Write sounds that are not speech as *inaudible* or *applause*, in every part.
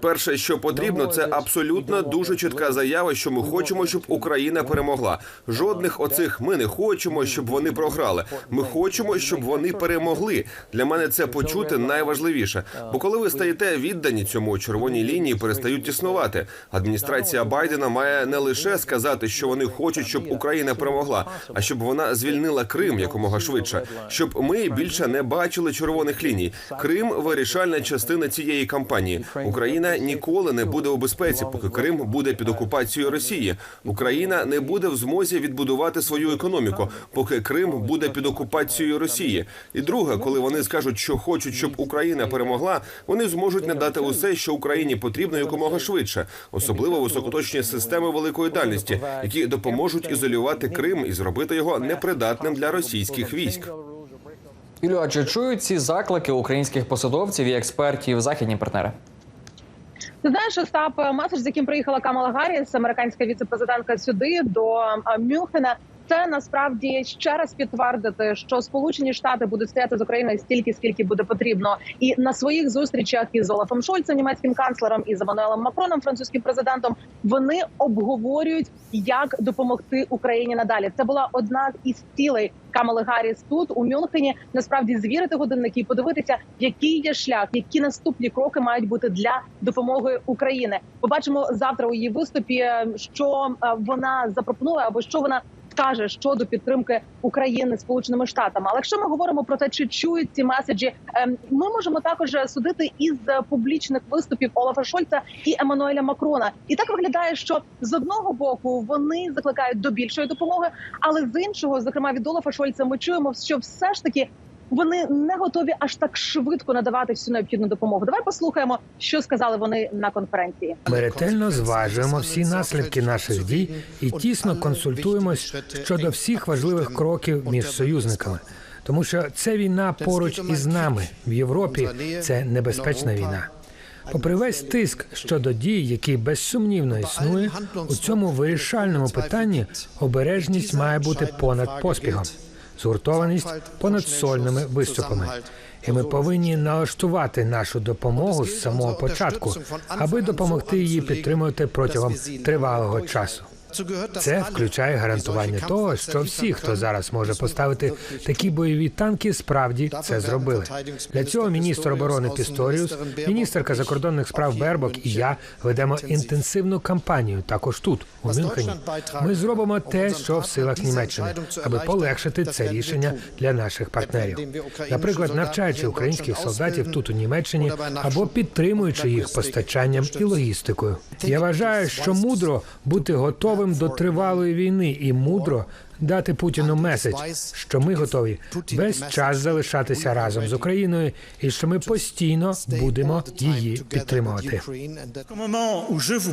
Перше, що потрібно, це абсолютно дуже чітка заява, що ми хочемо, щоб Україна перемогла. Жодних оцих ми не хочемо, щоб вони програли. Ми хочемо, щоб вони перемогли. Для мене це почути найважливіше. Бо коли ви стаєте віддані цьому червоній лінії, перестають існувати. Адміністрація Байдена має не лише сказати, що вони хочуть, щоб Україна перемогла, а щоб вона звільнила Крим якомога швидше, щоб ми більше не бачили червоних ліній. Крим вирішальна частина цієї кампанії. Україна ніколи не буде у безпеці, поки Крим буде під окупацією Росії. Україна не буде в змозі відбудувати свою економіку, поки Крим буде під окупацією Росії. І друге, коли вони скажуть, що хочуть, щоб Україна перемогла, вони зможуть надати усе, що Україні потрібно якомога швидше, особливо високоточні системи великої дальності, які допоможуть ізолювати Крим і зробити його непридатним для російських військ. Юлю, а чи чують ці заклики українських посадовців і експертів західні партнери? Ти знаєш, Остап, меседж, з яким приїхала Камала Гарріс, американська віцепрезидентка, сюди до Мюнхена. Це насправді ще раз підтвердити, що Сполучені Штати будуть стояти з Україною стільки, скільки буде потрібно, і на своїх зустрічах із Олафом Шольцем, німецьким канцлером, і з Еммануелем Макроном, французьким президентом, вони обговорюють, як допомогти Україні надалі. Це була одна із цілей Камали Гарріс тут у Мюнхені. Насправді звірити годинники і подивитися, який є шлях, які наступні кроки мають бути для допомоги України. Побачимо завтра у її виступі, що е, вона запропонує або що вона скаже щодо підтримки України сполученими штатами. Але якщо ми говоримо про те, чи чують ці меседжі, ем, ми можемо також судити із публічних виступів Олафа Шольца і Еммануеля Макрона. І так виглядає, що з одного боку вони закликають до більшої допомоги, але з іншого, зокрема від Олафа Шольца, ми чуємо, що все ж таки. Вони не готові аж так швидко надавати всю необхідну допомогу. Давай послухаємо, що сказали вони на конференції. Ми ретельно зважуємо всі наслідки наших дій і тісно консультуємось щодо всіх важливих кроків між союзниками. Тому що це війна поруч із нами в Європі. Це небезпечна війна. Попри весь тиск щодо дій, який безсумнівно існує, у цьому вирішальному питанні обережність має бути понад поспіхом, згуртованість понад сольними виступами. І ми повинні налаштувати нашу допомогу з самого початку, аби допомогти її підтримувати протягом тривалого часу. Це включає гарантування того, що всі, хто зараз може поставити такі бойові танки, справді це зробили. Для цього міністр оборони Пісторіус, міністерка закордонних справ Бербок і я ведемо інтенсивну кампанію також тут, у Мюнхені. Ми зробимо те, що в силах Німеччини, аби полегшити це рішення для наших партнерів. Наприклад, навчаючи українських солдатів тут у Німеччині або підтримуючи їх постачанням і логістикою. Я вважаю, що мудро бути готовим до тривалої війни. І мудро дати Путіну меседж, що ми готові весь час залишатися разом з Україною, і що ми постійно будемо її підтримувати.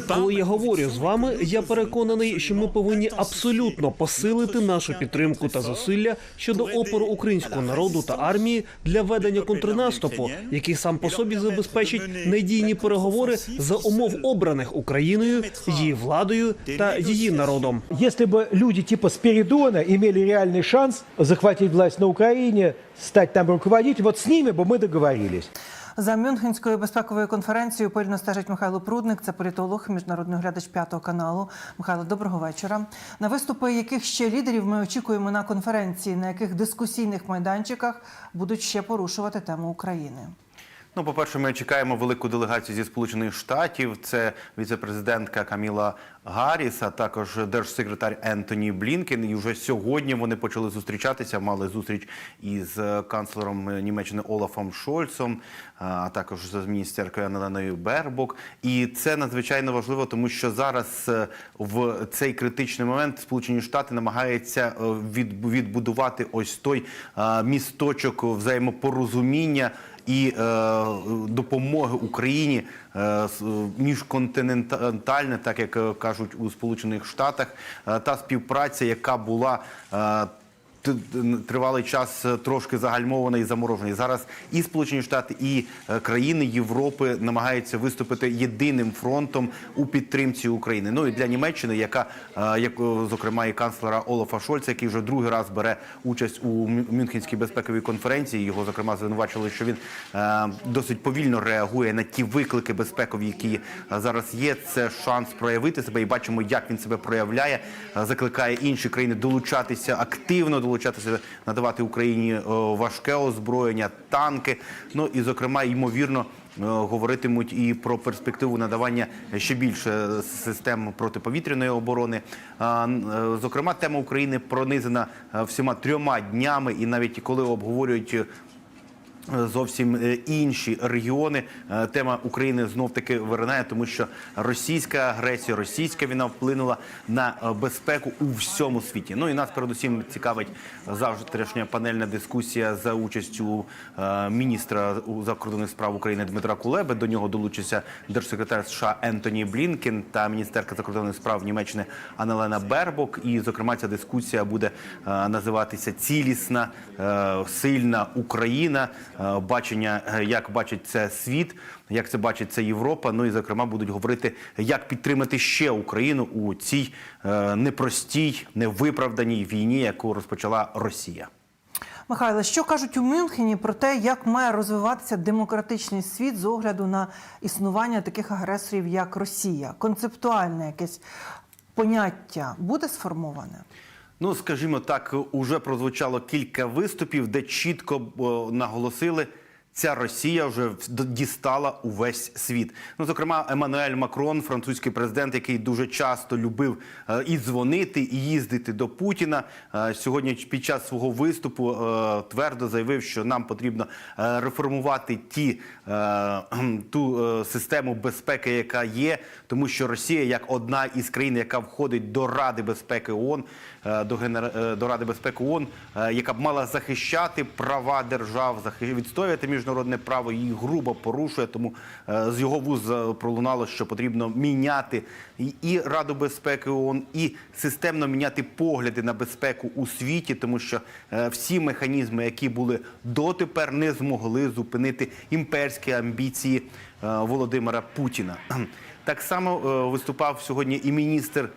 Коли я говорю з вами, я переконаний, що ми повинні абсолютно посилити нашу підтримку та зусилля щодо опору українського народу та армії для ведення контрнаступу, який сам по собі забезпечить надійні переговори за умов обраних Україною, її владою та її народом. Если бы люди типа Спиридона имели реальный шанс захватить власть на Украине, стать там руководителем, вот с ними бы мы договорились. За Мюнхенською безпековою конференцією пильно стежить Михайло Прудник, це політолог, міжнародний глядач п'ятого каналу. Михайло, доброго вечора. На виступи яких ще лідерів ми очікуємо на конференції, на яких дискусійних майданчиках будуть ще порушувати тему України. Ну, по-перше, ми чекаємо велику делегацію зі Сполучених Штатів. Це віцепрезидентка Каміла Гарріс, а також держсекретар Ентоні Блінкен. І вже сьогодні вони почали зустрічатися. Мали зустріч із канцлером Німеччини Олафом Шольцом, а також з міністеркою Аналеною Бербок. І це надзвичайно важливо, тому що зараз е, в цей критичний момент Сполучені Штати намагаються е, відбудувати ось той е, місточок взаємопорозуміння і е, допомоги Україні е, міжконтинентальне, так як е, кажуть у Сполучених Штатах, е, та співпраця, яка була. Е, тривалий час е, трошки загальмований і заморожений. Зараз і Сполучені Штати, і е, країни Європи намагаються виступити єдиним фронтом у підтримці України. Ну і для Німеччини, яка е, як зокрема і канцлера Олафа Шольца, який вже другий раз бере участь у Мю- Мюнхенській безпековій конференції. Його зокрема звинувачили, що він досить повільно реагує на ті виклики безпекові, які зараз є. Це шанс проявити себе, і бачимо, як він себе проявляє. Закликає інші країни долучатися активно, долучатися, надавати Україні е, важке озброєння, танки. Ну і зокрема, ймовірно. е, Говоритимуть і про перспективу надавання ще більше систем протиповітряної оборони. Е, Зокрема, тема України пронизана всіма трьома днями, і навіть коли обговорюють зовсім е, інші регіони. Е, Тема України знов таки виринає, тому що російська агресія, російська війна вплинула на е, безпеку у всьому світі. Ну і нас передусім цікавить завтрашня панельна дискусія за участю міністра закордонних справ України Дмитра Кулеби. До нього долучиться держсекретар США Ентоні Блінкен та міністерка закордонних справ Німеччини Анелена Бербок. І, зокрема, ця дискусія буде називатися Цілісна, сильна Україна. Е, Бачення, е, як бачить це світ, як це бачить це Європа. Ну і зокрема будуть говорити, як підтримати ще Україну у цій е, непростій, невиправданій війні, яку розпочала Росія. Михайло, що кажуть у Мюнхені про те, як має розвиватися демократичний світ з огляду на існування таких агресорів, як Росія? Концептуальне якесь поняття буде сформоване? Ну, скажімо так, уже прозвучало кілька виступів, де чітко наголосили. Ця Росія вже дістала увесь світ. Ну, зокрема, Еммануель Макрон, французький президент, який дуже часто любив е, і дзвонити, і їздити до Путіна. е, Сьогодні під час свого виступу е, твердо заявив, що нам потрібно реформувати ті ту систему безпеки, яка є, тому що Росія, як одна із країн, яка входить до Ради безпеки ООН, до генера... е, до Ради безпеки ООН, яка б мала захищати права держав, відстоювати міжнародне право, її грубо порушує. Тому е, з його вуз пролунало, що потрібно міняти і- Раду безпеки ООН, і системно міняти погляди на безпеку у світі, тому що е, всі механізми, які були дотепер, не змогли зупинити імперські амбіції е, Володимира Путіна. *clears throat* Так само виступав сьогодні і міністр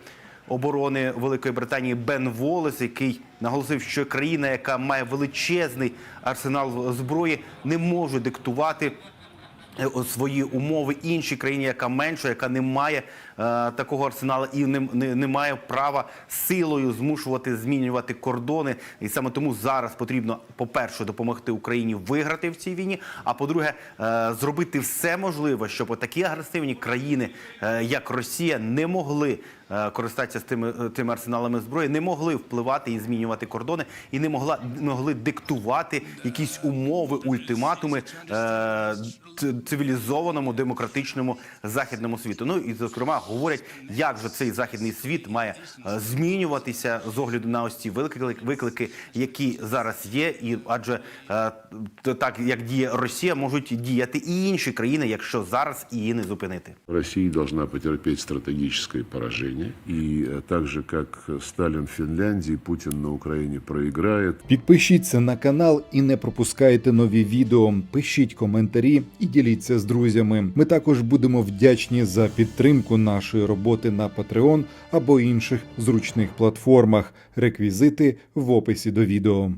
оборони Великої Британії Бен Волес, який наголосив, що країна, яка має величезний арсенал зброї, не може диктувати. е, Свої умови іншій країні, яка менша, яка не має е, такого арсеналу і не, не, не має права силою змушувати змінювати кордони. І саме тому зараз потрібно, по-перше, допомогти Україні виграти в цій війні. А по-друге, е, зробити все можливе, щоб такі агресивні країни, е, як Росія, не могли користатися з тими, е, тими арсеналами зброї, не могли впливати і змінювати кордони, і не могла могли диктувати якісь умови, ультиматуми е, цивілізованому демократичному західному світу. Ну і зокрема говорять, як же цей західний світ має е, змінюватися з огляду на ось ці виклики, які зараз є, і адже е, так як діє Росія, можуть діяти і інші країни, якщо зараз її не зупинити. Россия должна потерпеть стратегическое поражение. И э, так же, как Сталин в Финляндии, на Украине проиграет. Підпишіться на канал і не пропускайте нові відео. Пишіть коментарі і діліться з друзями. Ми також будемо вдячні за підтримку нашої роботи на Patreon або інших зручних платформах. Реквізити в описі до відео.